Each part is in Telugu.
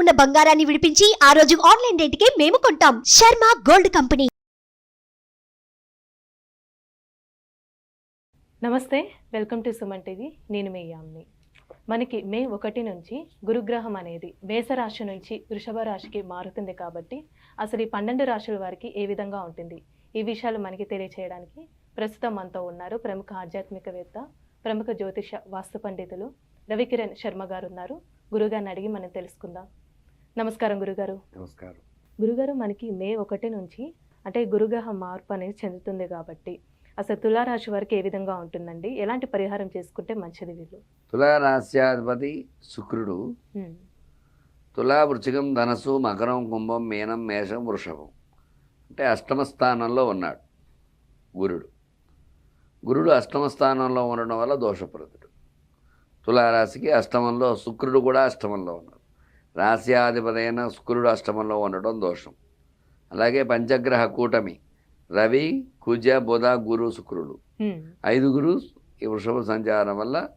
ఉన్న బంగారాన్ని విడిపించి ఆ రోజు ఆన్లైన్ రేటుకే మేము కొంటాం. Sharma gold company. నమస్తే వెల్కమ్ టు సుమన్ టీవీ. నేను మీ యామ్ని. మనకి మే ఒకటి నుంచి గురుగ్రహం అనేది మేషరాశి నుంచి వృషభ రాశికి మారుతుంది కాబట్టి అసలు ఈ పన్నెండు రాశుల వారికి ఏ విధంగా ఉంటుంది? ఈ విషయాలు మనకి తెలియచేయడానికి ప్రస్తుతం మనతో ఉన్నారు ప్రముఖ ఆధ్యాత్మికవేత్త ప్రముఖ జ్యోతిష వాస్తు పండితులు రవికిరణ్ శర్మ గారు ఉన్నారు. గురుగారిని అడిగి మనం తెలుసుకుందాం. నమస్కారం గురుగారు. నమస్కారం. గురుగారు మనకి మే ఒకటి నుంచి అంటే గురుగ్రహ మార్పు అనేది చెందుతుంది కాబట్టి అసలు తులారాశి వారికి ఏ విధంగా ఉంటుందండి? ఎలాంటి పరిహారం చేసుకుంటే మంచిది వీళ్ళు? తులారాశ్యాధిపతి శుక్రుడు. తులా వృచ్చికం ధనస్సు మకరం కుంభం మీనం మేషం వృషభం. అంటే అష్టమ స్థానంలో ఉన్నాడు గురుడు. గురుడు అష్టమ స్థానంలో ఉండడం వల్ల దోషప్రదుడు తులారాశికి అష్టమంలో శుక్రుడు కూడా అష్టమంలో ఉన్నాడు. రాశ్యాధిపతి అయిన శుక్రుడు అష్టమంలో ఉండడం దోషం. అలాగే పంచగ్రహ కూటమి. రవి కుజ బుధ గురు శుక్రుడు. ఐదుగురు ఈ వృషభ సంచారం వల్ల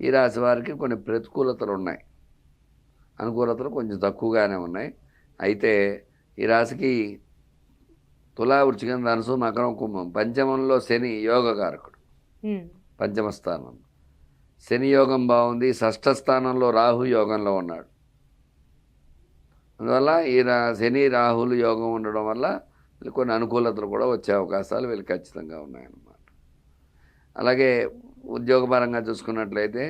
ఈ రాశి వారికి కొన్ని ప్రతికూలతలు ఉన్నాయి. అనుకూలతలు కొంచెం తక్కువగానే ఉన్నాయి. అయితే ఈ రాశికి తులా వృచ్చికం ధనుసు మకరం కుంభం పంచమంలో శని యోగకారకుడు. పంచమ స్థానం. శని యోగం బాగుంది. షష్ఠ స్థానంలో రాహు యోగంలో ఉన్నాడు. అందువల్ల ఈ రా శని రాహులు యోగం ఉండడం వల్ల కొన్ని అనుకూలతలు కూడా వచ్చే అవకాశాలు వీళ్ళకి ఖచ్చితంగా ఉన్నాయన్నమాట. అలాగే ఉద్యోగపరంగా చూసుకున్నట్లయితే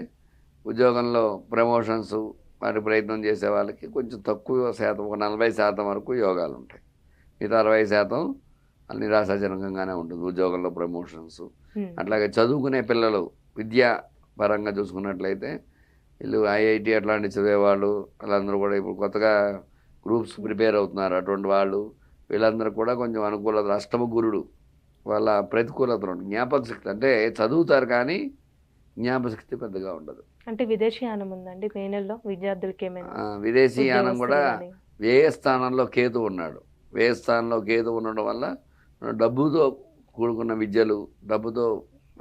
ఉద్యోగంలో ప్రమోషన్స్ వాటి ప్రయత్నం చేసే వాళ్ళకి కొంచెం తక్కువ శాతం ఒక నలభై శాతం వరకు యోగాలు ఉంటాయి మిగతా అరవై శాతం నిరాశాజనకంగానే ఉంటుంది ఉద్యోగంలో ప్రమోషన్స్. అట్లాగే చదువుకునే పిల్లలు విద్యా పరంగా చూసుకున్నట్లయితే వీళ్ళు ఐఐటి అట్లాంటి చదివేవాళ్ళు వాళ్ళందరూ కూడా ఇప్పుడు కొత్తగా గ్రూప్స్ ప్రిపేర్ అవుతున్నారు. అటువంటి వాళ్ళు వీళ్ళందరూ కూడా కొంచెం అనుకూలత అష్టమ గురుడు వాళ్ళ ప్రతికూలతలు జ్ఞాపక శక్తి అంటే చదువుతారు కానీ జ్ఞాపక శక్తి పెద్దగా ఉండదు. అంటే విదేశీయానం ఉందండి మే నెలలో విద్యార్థులకి ఏమైనా విదేశీయానం కూడా. వ్యయ స్థానంలో కేతు ఉన్నాడు. వ్యయ స్థానంలో కేతు ఉండడం వల్ల డబ్బుతో కూడుకున్న విద్యలు డబ్బుతో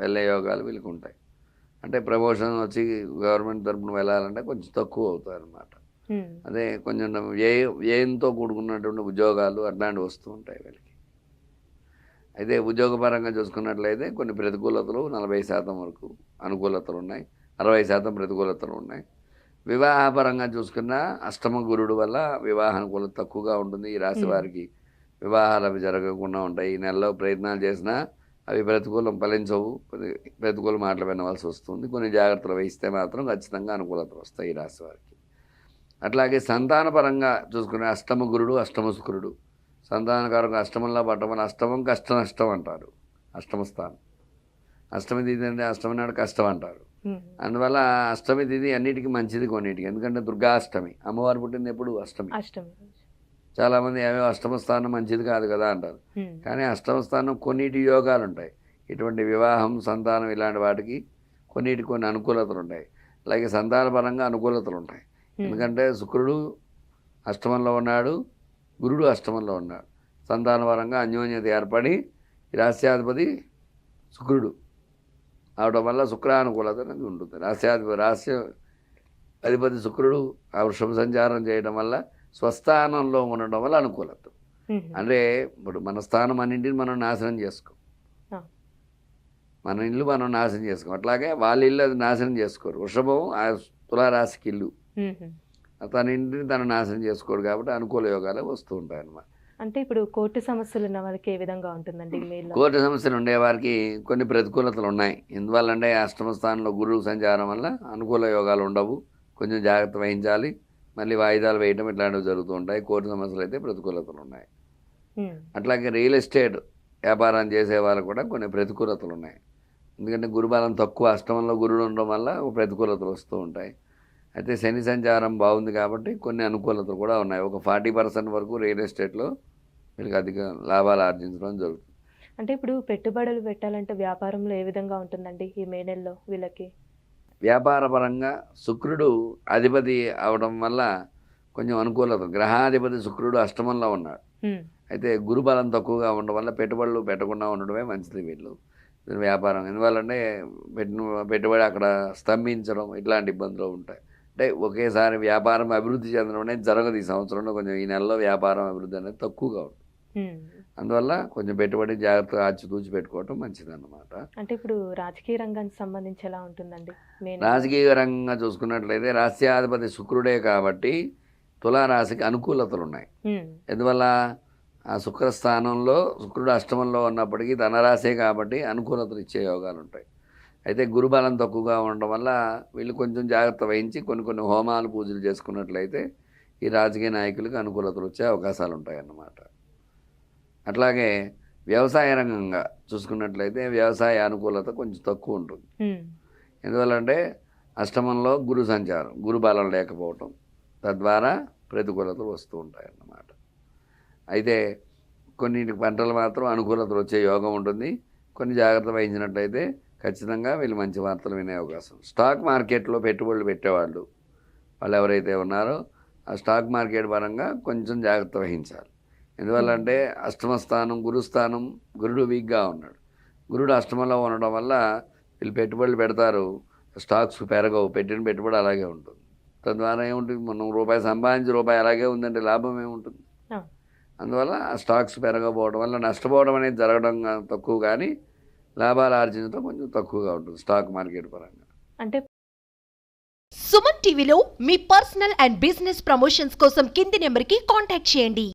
వెళ్ళే యోగాలు వీళ్ళకి ఉంటాయి. అంటే ప్రమోషన్ వచ్చి గవర్నమెంట్ తరపున వెళ్ళాలంటే కొంచెం తక్కువ అవుతాయి అన్నమాట అదే కొంచెం వ్యయ వ్యయంతో కూడుకున్నటువంటి ఉద్యోగాలు అట్లాంటివి వస్తూ ఉంటాయి వీళ్ళకి. అయితే ఉద్యోగపరంగా చూసుకున్నట్లయితే కొన్ని ప్రతికూలతలు నలభై శాతం వరకు అనుకూలతలు ఉన్నాయి. అరవై శాతం ప్రతికూలతలు ఉన్నాయి. వివాహపరంగా చూసుకున్న అష్టమ గురుడు వల్ల వివాహ అనుకూలత తక్కువగా ఉంటుంది. ఈ రాశి. వారికి వివాహాలు అవి జరగకుండా ఉంటాయి. ఈ నెలలో ప్రయత్నాలు చేసినా అవి ప్రతికూలం ఫలించవు. ప్రతి- ప్రతికూల మాటలు వినవలసి వస్తుంది. కొన్ని జాగ్రత్తలు వహిస్తే మాత్రం ఖచ్చితంగా అనుకూలతలు వస్తాయి ఈ రాశి వారికి. అట్లాగే సంతానపరంగా చూసుకునే అష్టమ గురుడు అష్టమ శుక్రుడు. సంతానకారంగా అష్టమంలో పట్టడం వల్ల అష్టమం కష్ట నష్టం అంటారు. అష్టమ స్థానం. అష్టమి తిథి అంటే అష్టమి నాడు కష్టం అంటారు. అందువల్ల అష్టమి తిథి అన్నిటికీ మంచిది కొన్నిటికి. ఎందుకంటే దుర్గాష్టమి. అమ్మవారు పుట్టింది ఎప్పుడు? అష్టమి. అష్టమి. చాలామంది ఏమో అష్టమ స్థానం మంచిది కాదు కదా అంటారు. కానీ అష్టమ స్థానం కొన్నిటి యోగాలు ఉంటాయి ఇటువంటి వివాహం సంతానం ఇలాంటి వాటికి కొన్నిటి కొన్ని అనుకూలతలు ఉంటాయి అలాగే సంతానపరంగా అనుకూలతలు ఉంటాయి ఎందుకంటే శుక్రుడు అష్టమంలో ఉన్నాడు గురుడు అష్టమంలో ఉన్నాడు. సంతానపరంగా అన్యోన్యత ఏర్పడి రాస్యాధిపతి శుక్రుడు. అవడం వల్ల శుక్రానుకూలత అనేది ఉంటుంది. రాస్యాధిపతి రాస్య అధిపతి శుక్రుడు ఆ వృషభ సంచారం చేయడం వల్ల స్వస్థానంలో ఉండడం వల్ల అనుకూలత. అంటే ఇప్పుడు మన స్థానం అన్నింటిని మనం నాశనం చేసుకోం. మన ఇల్లు మనం నాశనం చేసుకోం. అట్లాగే వాళ్ళ ఇల్లు అది నాశనం చేసుకోరు. వృషభం ఆ తులారాశికి ఇల్లు. తన ఇంటిని తను నాశనం చేసుకోడు కాబట్టి అనుకూల యోగాలు వస్తూ ఉంటాయి అన్నమాట అంటే ఇప్పుడు కోర్టు సమస్యలు ఉన్న వాళ్ళకి ఏ విధంగా ఉంటుందండి కోర్టు సమస్యలు ఉండేవారికి కొన్ని ప్రతికూలతలు ఉన్నాయి. ఎందువల్లంటే అష్టమ స్థానంలో గురువు సంచారం వల్ల అనుకూల యోగాలు ఉండవు. కొంచెం జాగ్రత్త వహించాలి. మళ్ళీ వాయిదాలు వేయటం ఇట్లాంటివి జరుగుతూ ఉంటాయి. కోర్టు సమస్యలు అయితే ప్రతికూలతలు ఉన్నాయి. అట్లాగే రియల్ ఎస్టేట్ వ్యాపారం చేసే వాళ్ళకు కూడా కొన్ని ప్రతికూలతలు ఉన్నాయి. ఎందుకంటే గురుబలం తక్కువ అష్టమంలో గురుడు ఉండడం వల్ల ప్రతికూలతలు వస్తూ ఉంటాయి. అయితే శని సంచారం బాగుంది కాబట్టి కొన్ని అనుకూలతలు కూడా ఉన్నాయి. ఒక ఫార్టీ పర్సెంట్ వరకు రియల్ ఎస్టేట్లో వీళ్ళకి అధిక లాభాలు ఆర్జించడం జరుగుతుంది. అంటే ఇప్పుడు పెట్టుబడులు పెట్టాలంటే వ్యాపారంలో ఏ విధంగా ఉంటుందండి ఈ మే నెలలో వీళ్ళకి? వ్యాపారపరంగా శుక్రుడు అధిపతి అవడం వల్ల కొంచెం అనుకూలత. గ్రహాధిపతి శుక్రుడు అష్టమంలో ఉన్నాడు. అయితే గురుబలం తక్కువగా ఉండడం వల్ల పెట్టుబడులు పెట్టకుండా ఉండడమే మంచిది వీళ్ళు. వ్యాపారం. ఎందువల్లంటే పెట్టిన పెట్టుబడి అక్కడ స్తంభించడం ఇట్లాంటి ఇబ్బందులు ఉంటాయి. అంటే ఒకేసారి వ్యాపారం అభివృద్ధి చెందడం అనేది జరగదు ఈ సంవత్సరంలో. కొంచెం ఈ నెలలో వ్యాపారం అభివృద్ధి అనేది తక్కువగా ఉంటుంది. అందువల్ల కొంచెం పెట్టుబడి జాగ్రత్తగా ఆచితూచి పెట్టుకోవటం మంచిదన్నమాట. అంటే ఇప్పుడు రాజకీయ రంగానికి సంబంధించి ఎలా ఉంటుందండి? రాజకీయ రంగంగా చూసుకున్నట్లయితే రాష్ట్రాధిపతి శుక్రుడే కాబట్టి తులారాశికి అనుకూలతలు ఉన్నాయి. ఎందువల్ల? ఆ శుక్ర స్థానంలో శుక్రుడు అష్టమంలో ఉన్నప్పటికీ ధనరాశే కాబట్టి అనుకూలతలు ఇచ్చే యోగాలు ఉంటాయి. అయితే గురుబలం తక్కువగా ఉండడం వల్ల వీళ్ళు కొంచెం జాగ్రత్త వహించి కొన్ని కొన్ని హోమాలు పూజలు చేసుకున్నట్లయితే ఈ రాజకీయ నాయకులకు అనుకూలతలు వచ్చే అవకాశాలు ఉంటాయి అన్నమాట అట్లాగే వ్యవసాయ రంగంగా చూసుకున్నట్లయితే వ్యవసాయ అనుకూలత కొంచెం తక్కువ ఉంటుంది. ఎందువల్లంటే అష్టమంలో గురు సంచారం గురు బలం లేకపోవటం తద్వారా ప్రతికూలతలు వస్తూ ఉంటాయి అన్నమాట అయితే కొన్ని పంటలు మాత్రం అనుకూలతలు వచ్చే యోగం ఉంటుంది. కొన్ని జాగ్రత్త వహించినట్లయితే ఖచ్చితంగా వీళ్ళు మంచి వార్తలు వినే అవకాశం. స్టాక్ మార్కెట్లో పెట్టుబడులు పెట్టేవాళ్ళు. వాళ్ళు ఎవరైతే ఉన్నారో ఆ స్టాక్ మార్కెట్ పరంగా కొంచెం జాగ్రత్త వహించాలి. ఎందువల్లంటే అష్టమ స్థానం గురుస్థానం గురుడు వీక్గా ఉన్నాడు. గురుడు అష్టమంలో ఉండడం వల్ల వీళ్ళు పెట్టుబడులు పెడతారు. స్టాక్స్ పెరగవు. పెట్టిన పెట్టుబడి అలాగే ఉంటుంది. తద్వారా ఏముంటుంది? మనం రూపాయి సంపాదించి రూపాయి అలాగే ఉందంటే లాభం ఏముంటుంది. అందువల్ల ఆ స్టాక్స్ పెరగకపోవడం వల్ల నష్టపోవడం అనేది జరగడం తక్కువ కానీ లాభాల ఆర్జనతో కొంచెం తక్కువగా ఉంటుంది స్టాక్ మార్కెట్ పరంగా. అంటే సుమన్ టీవీలో మీ పర్సనల్ అండ్ బిజినెస్ ప్రమోషన్స్ కోసం కింది నెంబర్కి కాంటాక్ట్ చేయండి.